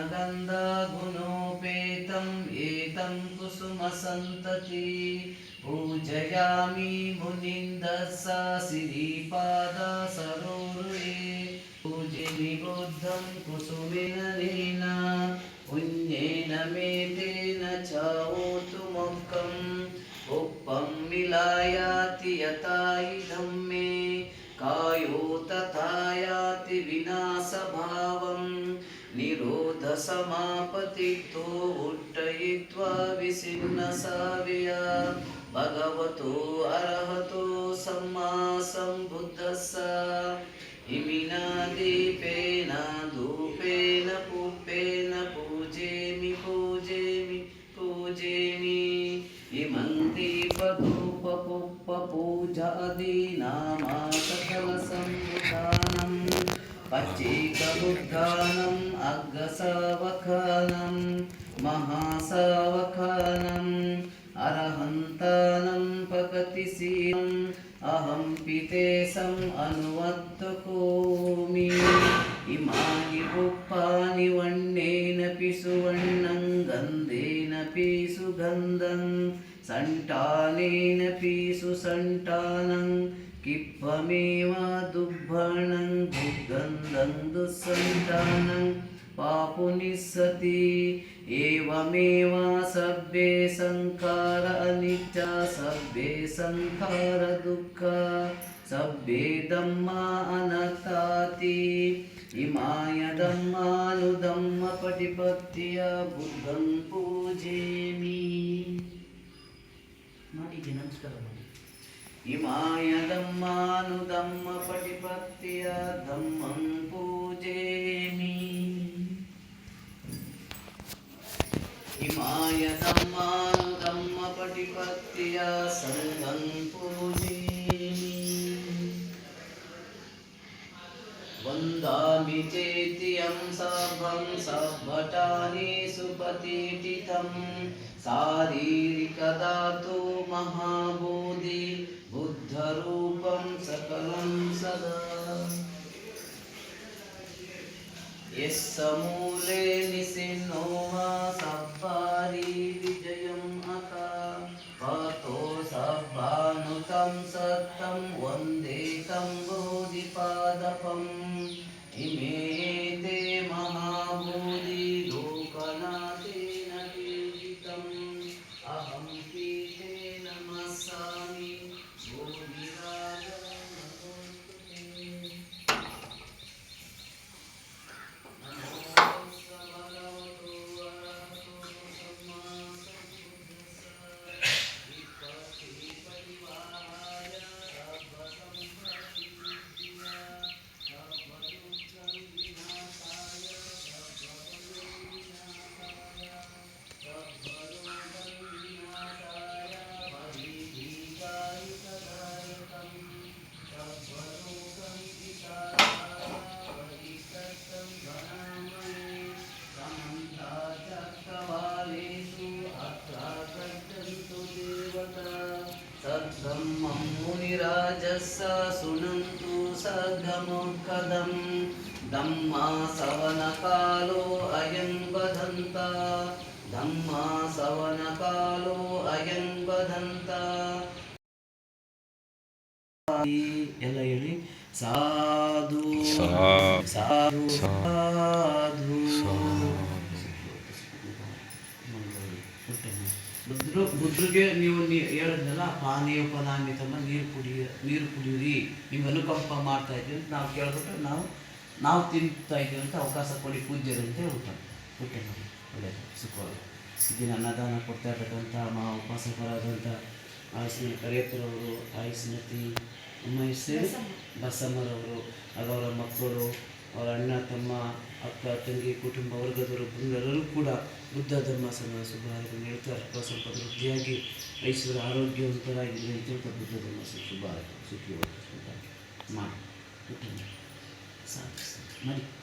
गन्धगुणोपेतम् एतं कुसुमसन्तति पूजयामि मुनिन्दसा श्रीपादसरोरुहे पूजिनि बुद्धं कुसुमेन नेन पुण्येन मे तेन चावोतु मुखम् उप्पं मिलायाति यथा इदं मे कायो निरोधसमापतितो उट्टयित्वा विसिन्नसाव्य भगवतो अर्हतो सम्मा सम्बुद्धस्स इमिना दीपेन धूपेन पुप्पेन पूजेमि पूजेमि पूजेमि इमं दीपधूपपुष्पपूजादीनामा सकलसम्बुधानं పచ్చీకబుద్ధానం అగ్గసావఖానం మహాసావఖానం అరహంతానం పకతిశీలం అహం పితేసం అనువర్తకోమి. ఇమాని పుప్పాని వన్నేన సువర్ణం గంధేన సుగంధం సంటానేన సుసంటానం किप्पमेवा दुर्भणं दुर्गन्धं दुःसन्तानं पापुनि सति एवमेव सभ्ये संकार अनित्या सभ्ये संकार दुःख सभ्ये धम्मा अनताति इमाय धम्मानुधम्मपटिपत्य बुद्धं पूजेमि नमस्कारः ನಮಸ್ಕಾರ ಮಾಡಿ ಇಮಾಯ ದಮ್ಮಾನುದಮ್ಮ ಪಟಿಪತ್ಯ ಧಮ್ಮಂ ಪೂಜೇಮಿ ಇಮಾಯ ದಮ್ಮಾನುದಮ್ಮ ಪಟಿಪತ್ಯ ಸಂಗಂ ಪೂಜೇಮಿ वन्दामि चेत्यं सर्वं सर्वटानि सुपतीटितं शारीरिकदातु महाबोधि बुद्धरूपं सकलं सदा यः समूले निसिन्नो वा मुनिराजस्य सुनन्तु सद्गमुखदं धम्मा सवनकालो अयं वदन्त धम्मा सवनकालो अयं वदन्त ಎಲ್ಲ ಹೇಳಿ ಸಾಧು ಸಾ- ಸಾಧು ಸಾ- ಸಾಧು ಬುದ್ಧರು ಬುದ್ಧರಿಗೆ ನೀವು ನೀ- ಹೇಳಿದ್ನಲ್ಲ ಪಾನೀಯ ಫಲಾನ್ವಿತಮ್ಮ ನೀರು ಕುಡಿಯ ನೀರು ಕುಡಿಯಿರಿ ನೀವು ಅನುಕಂಪ ಮಾಡ್ತಾ ಇದ್ದೀವಿ ಅಂತ ನಾವು ಕೇಳಿಬಿಟ್ರೆ ನಾವು ನಾವು ತಿಂತಾ ಇದ್ದೀವಿ ಅಂತ ಅವಕಾಶ ಕೊಡಿ ಪೂಜ್ಯರು ಅಂತ ಹೇಳ್ತಾರೆ ಹುಟ್ಟೆ ನೋಡಿ ಒಳ್ಳೆಯದು ಸುಖವಾಗಿ. ಇದನ್ನು ಅನ್ನದಾನ ಕೊಡ್ತಾ ಇರ್ತಕ್ಕಂಥ ಮಾ ಉಪಾಸಕರಾದಂಥ ಆಯುಷ್ನ ಕರಿಯಪ್ಪರವರು ಆಯುಷ್ನತಿ ಅಮ್ಮ ಹೆಸರು ಬಸಮ್ಮರವರು ಅದವರ ಮಕ್ಕಳು ಅವರ ಅಣ್ಣ, ತಮ್ಮ, ಅಕ್ಕ, ತಂಗಿ, ಕುಟುಂಬ ವರ್ಗದವರು ಎಲ್ಲರೂ ಕೂಡ ಬುದ್ಧ, ಧರ್ಮ ಸಮಾಜ ಶುಭಾರಯನ್ನು ಹೇಳ್ತಾರೆ. ಸ್ವಲ್ಪ ಸ್ವಲ್ಪ ವೃದ್ಧಿಯಾಗಿ ಐಶ್ವರ್ಯ ಆರೋಗ್ಯವಂತರಾಗಿ ಅಂತ ಬುದ್ಧ, ಧರ್ಮ ಶುಭಾರಂಭ ಸುಖಿ ಮಾಡಿ. ಮಾಡಿ.